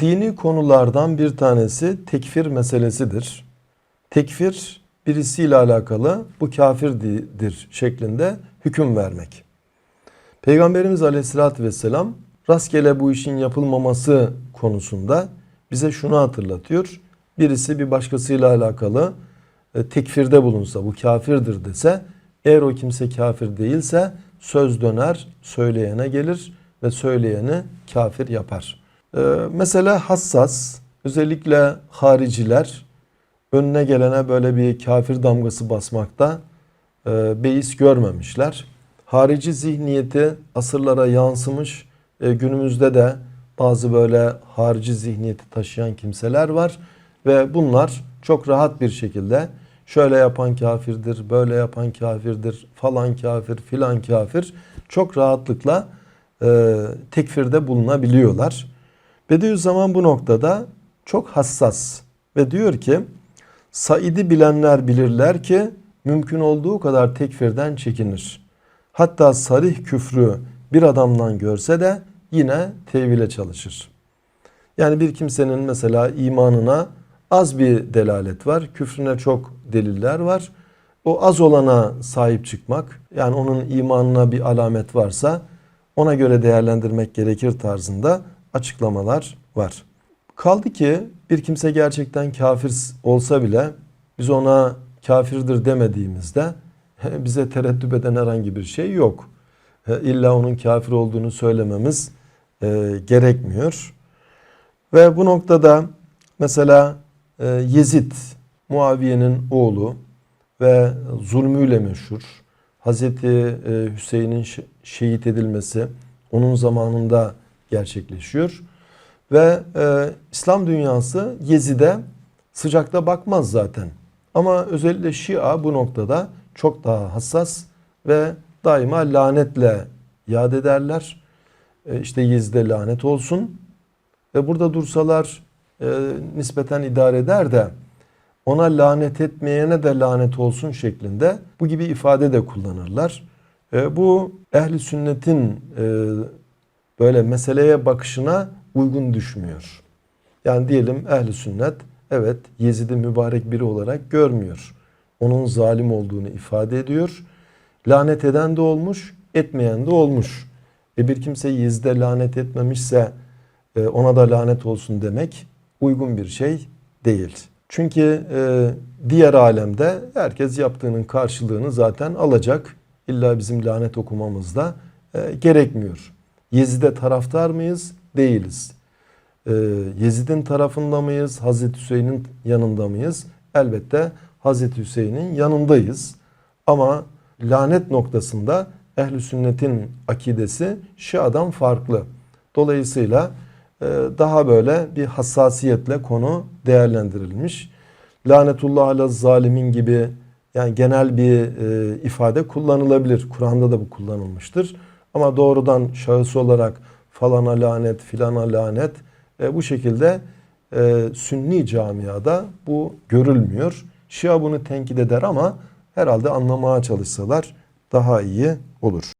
Dini konulardan bir tanesi tekfir meselesidir. Tekfir birisiyle alakalı bu kafirdir şeklinde hüküm vermek. Peygamberimiz Aleyhisselatü Vesselam rastgele bu işin yapılmaması konusunda bize şunu hatırlatıyor. Birisi bir başkasıyla alakalı e, tekfirde bulunsa, bu kafirdir dese, eğer o kimse kafir değilse söz döner, söyleyene gelir ve söyleyeni kafir yapar. E, Mesela hassas, özellikle hariciler önüne gelene böyle bir kafir damgası basmakta e, beis görmemişler. Harici zihniyeti asırlara yansımış. E, günümüzde de bazı böyle harici zihniyeti taşıyan kimseler var ve bunlar çok rahat bir şekilde şöyle yapan kafirdir, böyle yapan kafirdir, falan kafir, filan kafir çok rahatlıkla e, tekfirde bulunabiliyorlar. Bediüzzaman bu noktada çok hassas ve diyor ki Said'i bilenler bilirler ki mümkün olduğu kadar tekfirden çekinir. Hatta sarih küfrü bir adamdan görse de yine tevhile çalışır. Yani bir kimsenin mesela imanına az bir delalet var, küfrüne çok deliller var. O az olana sahip çıkmak, yani onun imanına bir alamet varsa ona göre değerlendirmek gerekir tarzında açıklamalar var. Kaldı ki bir kimse gerçekten kafir olsa bile biz ona kafirdir demediğimizde bize tereddüt eden herhangi bir şey yok. İlla onun kafir olduğunu söylememiz e, gerekmiyor. Ve bu noktada mesela e, Yezid, Muaviye'nin oğlu ve zulmüyle meşhur. Hazreti e, Hüseyin'in şehit edilmesi onun zamanında gerçekleşiyor. Ve e, İslam dünyası Yezid'e sıcakta bakmaz zaten. Ama özellikle Şia bu noktada çok daha hassas ve daima lanetle yad ederler. E, işte Yezid'e lanet olsun. Ve burada dursalar e, nispeten idare eder de ona lanet etmeyene de lanet olsun şeklinde bu gibi ifade de kullanırlar. E, bu ehli sünnetin e, böyle meseleye bakışına uygun düşmüyor. Yani diyelim ehli sünnet evet Yezid'i mübarek biri olarak görmüyor. Onun zalim olduğunu ifade ediyor. Lanet eden de olmuş, etmeyen de olmuş. E bir kimse Yezid'e lanet etmemişse e, ona da lanet olsun demek uygun bir şey değil. Çünkü e, diğer alemde herkes yaptığının karşılığını zaten alacak. İlla bizim lanet okumamız da e, gerekmiyor. Yezid'e taraftar mıyız? Değiliz. Ee, Yezid'in tarafında mıyız? Hazreti Hüseyin'in yanında mıyız? Elbette Hazreti Hüseyin'in yanındayız. Ama lanet noktasında ehli sünnetin akidesi Şia'dan farklı. Dolayısıyla e, daha böyle bir hassasiyetle konu değerlendirilmiş. Lanetullah ala zalimin gibi yani genel bir e, ifade kullanılabilir. Kur'an'da da bu kullanılmıştır. Ama doğrudan şahıs olarak falana lanet, filana lanet e, bu şekilde e, sünni camiada bu görülmüyor. Şia bunu tenkit eder ama herhalde anlamaya çalışsalar daha iyi olur.